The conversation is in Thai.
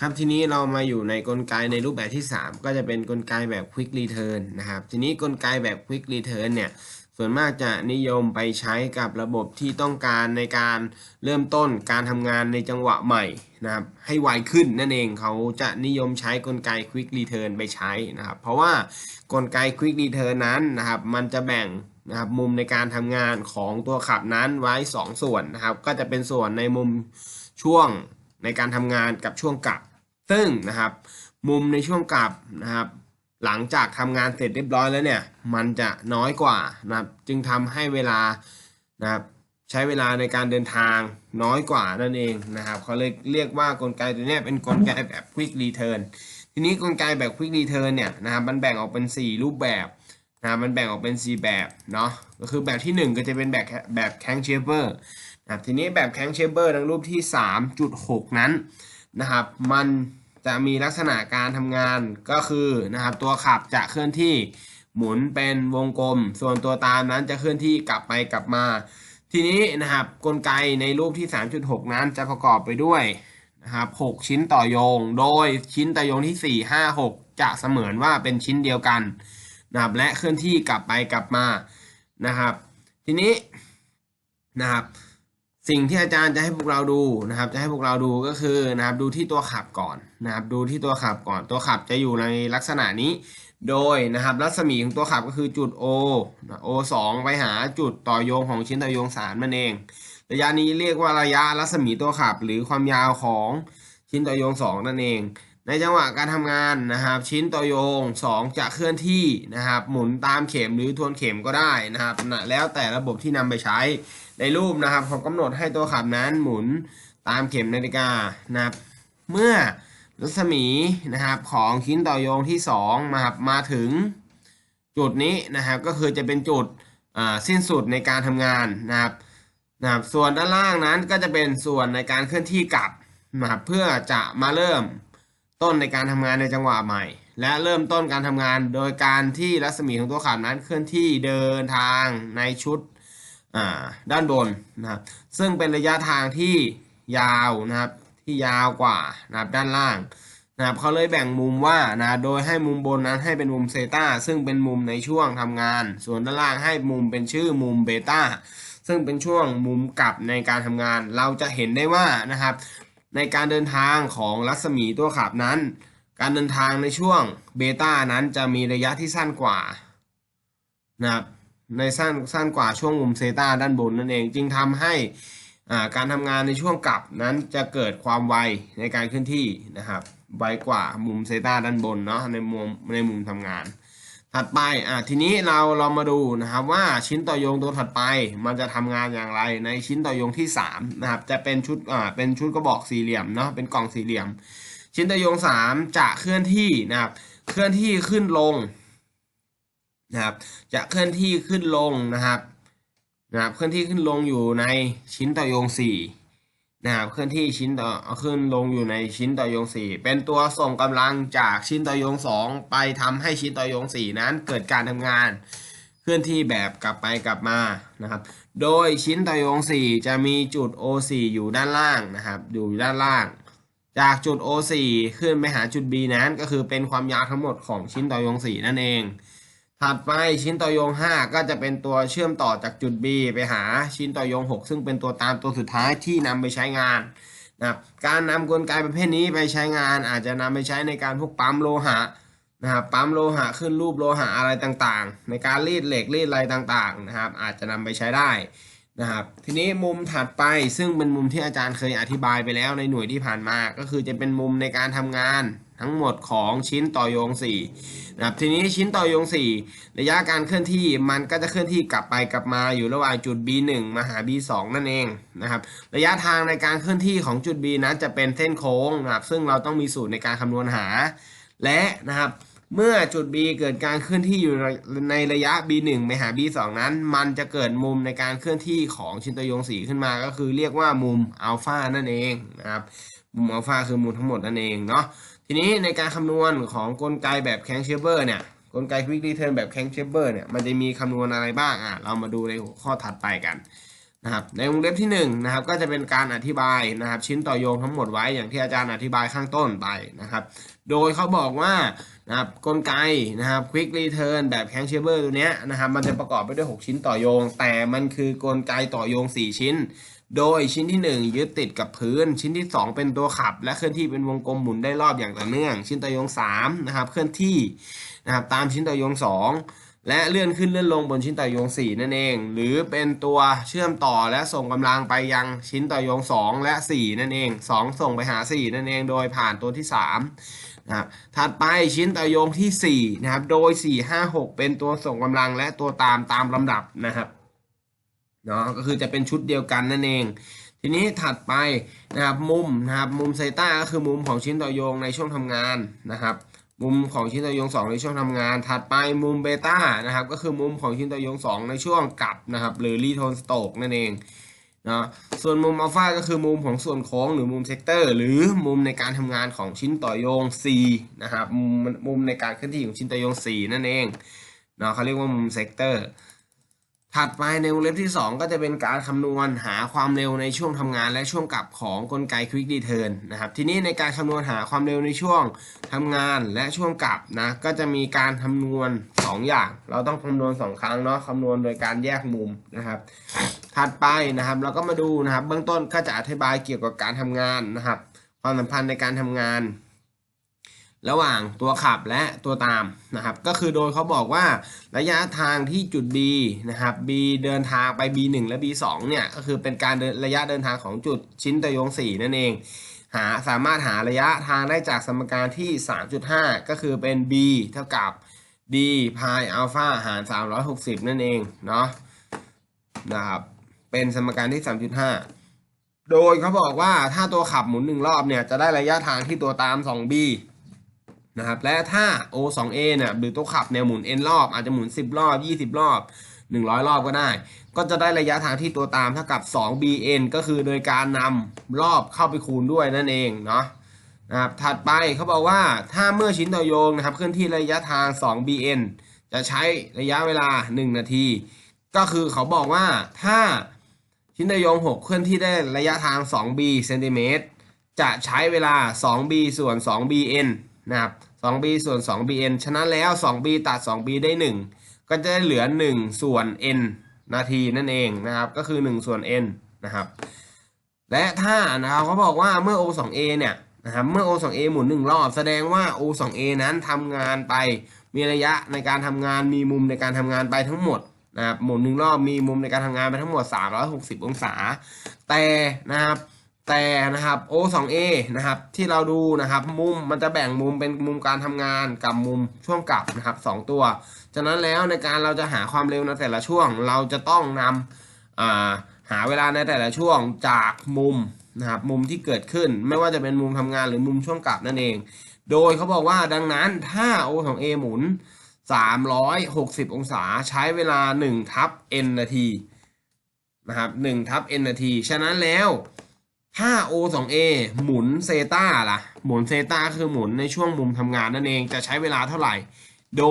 ครับทีนี้เรามาอยู่ในกลไกในรูปแบบที่ 3 ก็จะเป็นกลไกแบบ Quick Return นะครับ ทีนี้กลไกแบบ Quick Return เนี่ยส่วนมากจะนิยมไปใช้กับระบบที่ต้องการในการเริ่มต้นการทำงานในจังหวะใหม่นะครับให้ไวขึ้นนั่นเองเขาจะนิยมใช้กลไก Quick Return ไปใช้นะครับเพราะว่ากลไก Quick Return นั้นนะครับมันจะแบ่งนะครับมุมในการทำงานของตัวขับนั้นไว้ 2 ส่วนนะครับก็จะเป็นส่วนในมุมช่วง ในการทำงานกับช่วงกลับ ซึ่งนะครับ มุมในช่วงกลับนะครับ หลังจากทำงานเสร็จเรียบร้อยแล้วเนี่ย มันจะน้อยกว่านะครับ จึงทำให้เวลานะครับใช้เวลาในการเดินทางน้อยกว่านั่นเองนะครับเขาเลยเรียกว่ากลไกตัวนี้เป็นกลไกแบบ quick return ทีนี้กลไกแบบ quick return เนี่ยนะครับมันแบ่งออกเป็น 4 รูปแบบนะบมันแบ่งออกเป็น 4 แบบเนาะก็คือแบบที่ 1 ก็จะเป็นแบบแบบแค n งเชเ e อร์ นะครับทีนี้แบบแค n งเชเ e อร์ดังรูปที่ 3.6 นั้นนะครับ มันจะมีลักษณะการทำงานก็คือนะครับ ตัวขับจะเคลื่อนที่หมุนเป็นวงกลม ส่วนตัวตามนั้นจะเคลื่อนที่กลับไปกลับมา ทีนี้นะครับกลไกในรูปที่ 3.6 นั้นจะประกอบไปด้วยนะครับ6ชิ้นต่อโยง โดยชิ้นต่อโยงที่ 4 5 6 จะเสมือนว่าเป็นชิ้นเดียวกันนะครับและเคลื่อนที่กลับไปกลับมานะครับ ทีนี้นะครับ สิ่งที่อาจารย์จะให้พวกเราดูนะครับ จะให้พวกเราดูก็คือนะครับ ดูที่ตัวขับก่อนนะครับ ดูที่ตัวขับก่อน ตัวขับจะอยู่ในลักษณะนี้ โดยนะครับ รัศมีของตัวขับก็คือจุด O O 2ไปหาจุดต่อโยงของชิ้นต่อโยงสารมันเอง ระยะนี้เรียกว่าระยะรัศมีตัวขับ หรือความยาวของชิ้นต่อโยง 2 นั่นเอง ในจังหวะการทำงานนะครับชิ้นต่อโยง 2 จะเคลื่อนที่นะครับหมุนตามเข็มหรือทวนเข็มก็ได้นะครับแล้วแต่ระบบที่นำไปใช้ในรูปนะครับเขากำหนดให้ตัวขับนั้นหมุนตามเข็มนาฬิกานะครับเมื่อรัศมีนะครับของชิ้นต่อโยงที่2มาครับมาถึงจุดนี้นะครับก็คือจะเป็นจุดสิ้นสุดในการทำงานนะครับนะครับส่วนด้านล่างนั้นก็จะเป็นส่วนในการเคลื่อนที่กลับนะครับเพื่อจะมาเริ่ม ต้นในการทำงานในจังหวะใหม่ และเริ่มต้นการทำงานโดยการที่รัศมีของตัวขับนั้นเคลื่อนที่เดินทางในชุดด้านบนนะครับซึ่งเป็นระยะทางที่ยาวนะครับที่ยาวกว่านะครับด้านล่างนะครับเขาเลยแบ่งมุมว่านะโดยให้มุมบนนั้นให้เป็นมุมเซตาซึ่งเป็นมุมในช่วงทำงาน ส่วนด้านล่างให้มุมเป็นชื่อมุมเบต้าซึ่งเป็นช่วงมุมกลับในการทำงาน เราจะเห็นได้ว่านะครับ ในการเดินทางของรัศมีตัวขับนั้น การเดินทางในช่วงเบต้านั้นจะมีระยะที่สั้นกว่านะครับในสั้นสั้นกว่าช่วงมุมเซตาด้านบนนั่นเองจึงทำให้การทำงานในช่วงกลับนั้นจะเกิดความไวในการเคลื่อนที่นะครับไวกว่ามุมเซตาด้านบนเนาะในมุมในมุมทำงาน ถัดไปอ่าทีนี้เราเรามาดูนะครับว่าชิ้นต่อโยงตัวถัดไป มันจะทำงานอย่างไรในชิ้นต่อโยงที่3นะครับจะเป็นชุดอ่าเป็นชุดกระบอกสี่เหลี่ยมเนาะเป็นกล่องสี่เหลี่ยม ชิ้นต่อโยง 3 จะเคลื่อนที่นะครับเคลื่อนที่ขึ้นลงนะครับจะเคลื่อนที่ขึ้นลงนะครับนะครับเคลื่อนที่ขึ้นลงอยู่ในชิ้นต่อโยง4 นะครับเคลื่อนที่ชิ้นต่อขึ้นลงอยู่ในชิ้นต่อโยง 4 เป็นตัวส่งกำลังจากชิ้นต่อโยง 2 ไปทำให้ชิ้นต่อโยง 4 นั้นเกิดการทำงาน เคลื่อนที่แบบกลับไปกลับมานะครับ โดยชิ้นต่อโยง 4 จะมีจุด O4 อยู่ด้านล่างนะครับอยู่ด้านล่าง จากจุด O4 ขึ้นไปหาจุด B นั้นก็คือเป็นความยาวทั้งหมดของชิ้นต่อโยง 4 นั่นเอง ถัดไปชิ้นต่อโยง 5 ก็จะเป็นตัวเชื่อมต่อจากจุด B ไปหาชิ้นต่อโยง 6 ซึ่งเป็นตัวตามตัวสุดท้ายที่นำไปใช้งานนะครับการนำกลไกประเภทนี้ไปใช้งาน อาจจะนำไปใช้ในการพวกปั๊มโลหะนะครับปั๊มโลหะขึ้นรูปโลหะอะไรต่างๆ ในการรีดเหล็กรีดอะไรต่างๆนะครับ อาจจะนำไปใช้ได้นะครับทีนี้มุมถัดไปซึ่งเป็นมุมที่อาจารย์เคยอธิบายไปแล้วในหน่วยที่ผ่านมา ก็คือจะเป็นมุมในการทำงาน ทั้งหมดของชิ้นต่อโยง4นะครับทีนี้ชิ้นต่อโยง 4 ระยะการเคลื่อนที่มันก็จะเคลื่อนที่กลับไปกลับมาอยู่ระหว่างจุด B1 มาหา B2 นั่นเองนะครับระยะทางในการเคลื่อนที่ของจุด B นั้นจะเป็นเส้นโค้งนะครับซึ่งเราต้องมีสูตรในการคำนวณหา และนะครับเมื่อจุด B เกิดการเคลื่อนที่อยู่ในระยะ B1 ไปหา B2 นั้น มันจะเกิดมุมในการเคลื่อนที่ของชิ้นตัวยงสีขึ้นมาก็คือเรียกว่ามุมอัลฟานั่นเองนะครับ มุมอัลฟาคือมุมทั้งหมดนั่นเองเนาะ ทีนี้ในการคำนวณของกลไกแบบแคงเชเบอร์เนี่ยกลไกควิกรีเทิร์นแบบแคงเชเบอร์เนี่ยมันจะมีคำนวณอะไรบ้างอะเรามาดูในหัวข้อถัดไปกันนะครับในวงเล็บที่1นะครับก็จะเป็นการอธิบายนะครับ ชิ้นต่อโยงทั้งหมดไว้อย่างที่อาจารย์อธิบายข้างต้นไปนะครับ โดยเขาบอกว่านะครับกลไกนะครับ quick return แบบ cantilever ตัวเนี้ยนะครับมันจะประกอบไปด้วย 6 ชิ้นต่อโยง แต่มันคือกลไกต่อโยง 4 ชิ้น โดยชิ้นที่ 1 ยึดติดกับพื้น ชิ้นที่ 2 เป็นตัวขับ และเคลื่อนที่เป็นวงกลมหมุนได้รอบอย่างต่อเนื่อง ชิ้นต่โยง3นะครับเคลื่อนที่นะครับตามชิ้นต่โยง 2 และเลื่อนขึ้นเลื่อนลงบนชิ้นต่โยง 4 นั่นเอง หรือเป็นตัวเชื่อมต่อและส่งกำลังไปยังชิ้นต่โยง 2 และ 4 นั่นเอง 2 ส่งไปหา 4 นั่นเองโดยผ่านตัวที่3นะครับถัดไปชิ้นต่โยงที่4นะครับ โดย 4 5 6 เป็นตัวส่งกำลังและตัวตามตามลำดับนะครับ เนาะก็คือจะเป็นชุดเดียวกันนั่นเอง ทีนี้ถัดไปนะครับมุมนะครับมุมไซต้าก็คือมุมของชิ้นต่อโยงในช่วงทำงานนะครับ มุมของชิ้นต่อโยง 2 ในช่วงทำงาน ถัดไปมุมเบต้านะครับก็คือมุมของชิ้นต่อโยง 2 ในช่วงกลับนะครับหรือรีโทนสโตกนั่นเองนะส่วนมุมอัลฟาก็คือมุมของส่วนโค้งหรือมุมเซกเตอร์ หรือมุมในการทำงานของชิ้นต่อโยง C นะครับมุมมุมในการเคลื่อนที่ของชิ้นต่อโยง C นั่นเองเนาะเขาเรียกว่ามุมเซกเตอร์ ถัดไปในวงเล็บที่ 2 ก็จะเป็นการคำนวณหาความเร็วในช่วงทำงานและช่วงกลับของกลไก Quick Return นะครับ ทีนี้ในการคำนวณหาความเร็วในช่วงทำงานและช่วงกลับนะ ก็จะมีการคำนวณ 2 อย่าง เราต้องคำนวณ 2 ครั้งเนาะคำนวณโดยการแยกมุมนะครับ ถัดไปนะครับเราก็มาดูนะครับ เบื้องต้นก็จะอธิบายเกี่ยวกับการทำงานนะครับ ความสัมพันธ์ในการทำงาน ระหว่างตัวขับและตัวตามนะครับ ก็คือโดยเขาบอกว่าระยะทางที่จุด B นะครับ B เดินทางไป B1 และ B2 เนี่ยก็คือเป็นการระยะเดินทางของจุดชิ้นตะยง 4 นั่นเอง หาสามารถหาระยะทางได้จากสมการที่ 3.5 ก็คือเป็น B เท่ากับ D พายอัลฟาหาร 360 นั่นเองเนาะนะครับเป็นสมการที่ 3.5 โดยเขาบอกว่าถ้าตัวขับหมุนหนึ่งรอบเนี่ยจะได้ระยะทางที่ตัวตาม 2b นะครับและถ้า o 2 a เนี่ยหรือตัวขับเนี่ยหมุน n รอบ อาจจะหมุน 10 รอบ 20 รอบ 100 รอบก็ได้ ก็จะได้ระยะทางที่ตัวตามเท่ากับ 2bn ก็คือโดยการนำรอบเข้าไปคูณด้วยนั่นเองเนาะนะครับถัดไปเขาบอกว่าถ้าเมื่อชิ้นต่อโยงนะครับเคลื่อนที่ระยะทาง 2bn จะใช้ระยะเวลา 1 นาที ก็คือเขาบอกว่าถ้าชิ้นตะโยง 6 เคลื่อนที่ได้ระยะทาง 2b เซนติเมตรจะใช้เวลา 2b ส่วน 2bn นะครับ 2b ส่วน 2bn ฉะนั้นแล้ว 2b ตัด 2b ได้ 1 ก็จะได้เหลือ 1 ส่วน n นาทีนั่นเองนะครับ ก็คือ 1 ส่วน n นะครับ และถ้านะครับเขาบอกว่าเมื่อ o 2 a เนี่ยนะครับเมื่อ o 2 a หมุน 1 รอบ แสดงว่า o 2 a นั้นทำงานไป มีระยะในการทำงาน มีมุมในการทำงานไปทั้งหมดนะครับหมุนหนึ่งรอบมีมุมในการทำงานไปทั้งหมด 360 องศา แต่นะครับ แต่นะครับ O 2 A นะครับที่เราดูนะครับมุมมันจะแบ่งมุมเป็นมุมการทำงานกับมุมช่วงกลับนะครับสองตัวฉะนั้นแล้วในการเราจะหาความเร็วในแต่ละช่วง เราจะต้องนำาหาเวลาในแต่ละช่วงจากมุมนะครับมุมที่เกิดขึ้นไม่ว่าจะเป็นมุมทำงานหรือมุมช่วงกลับนั่นเอง โดยเขาบอกว่าดังนั้นถ้า O 2 A หมุน 360 องศาใช้เวลา1ทับ n นาทีนะครับ1ทับ n นาที ฉะนั้นแล้ว 5o2a หมุนเซตาล่ะ หมุนเซตาคือหมุนในช่วงมุมทำงานนั่นเอง จะใช้เวลาเท่าไหร่